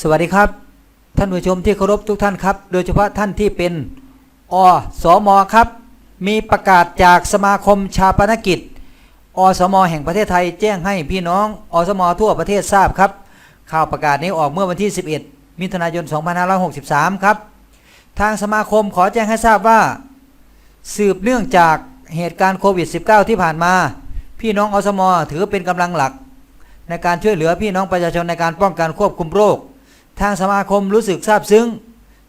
สวัสดีครับ ท่านผู้ชมที่เคารพทุกท่านครับ โดยเฉพาะท่านที่เป็นอสมครับ มีประกาศจากสมาคมชาปนกิจ อสมแห่งประเทศไทยแจ้งให้พี่น้องอสมทั่วประเทศทราบครับ ข่าวประกาศนี้ออกเมื่อวันที่ 11 มิถุนายน 2563 ครับ ทางสมาคมขอแจ้งให้ทราบว่า สืบเนื่องจากเหตุการณ์โควิด -19 ที่ผ่านมา พี่น้องอสมถือเป็นกำลังหลัก ในการช่วยเหลือพี่น้องประชาชนในการป้องกันควบคุมโรค ทางสมาคมรู้สึกซาบซึ้ง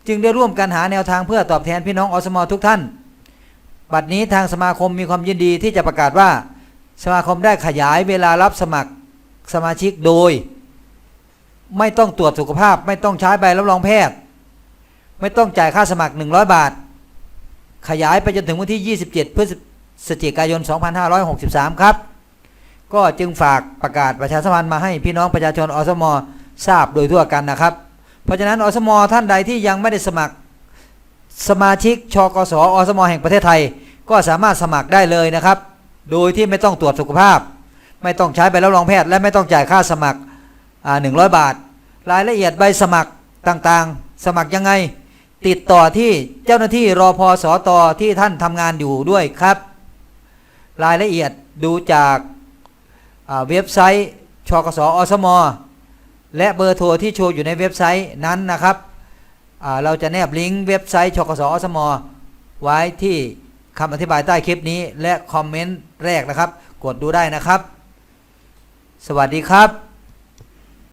จึงได้ร่วมกันหาแนวทางเพื่อตอบแทนพี่น้องอสมทุกท่าน บัดนี้ทางสมาคมมีความยินดีที่จะประกาศว่า สมาคมได้ขยายเวลารับสมัครสมาชิกโดย ไม่ต้องตรวจสุขภาพ ไม่ต้องใช้ใบรับรองแพทย์ ไม่ต้องจ่ายค่าสมัคร 100 บาท ขยายไปจนถึงวันที่ 27 พฤศจิกายน 2563 ครับ ก็จึงฝากประกาศประชาสัมพันธ์มาให้พี่น้องประชาชนอสม ทราบโดยทั่วกันนะครับ เพราะฉะนั้นอสมท่านใดที่ยังไม่ได้สมัครสมาชิกชกสอสมแห่งประเทศไทย ก็สามารถสมัครได้เลยนะครับ โดยที่ไม่ต้องตรวจสุขภาพ ไม่ต้องใช้ใบรับรองแพทย์ และไม่ต้องจ่ายค่าสมัครหนึ่งร้อยบาท รายละเอียดใบสมัครต่างๆ สมัครยังไง ติดต่อที่เจ้าหน้าที่รอพอสอตอที่ท่านทำงานอยู่ด้วยครับ รายละเอียดดูจากเว็บไซต์ชกสอสม และเบอร์โทรที่โชว์อยู่ในเว็บไซต์นั้นนะครับ เราจะแนบลิงก์เว็บไซต์ชกสอสมไว้ที่คำอธิบายใต้คลิปนี้และคอมเมนต์แรกนะครับ กดดูได้นะครับ สวัสดีครับ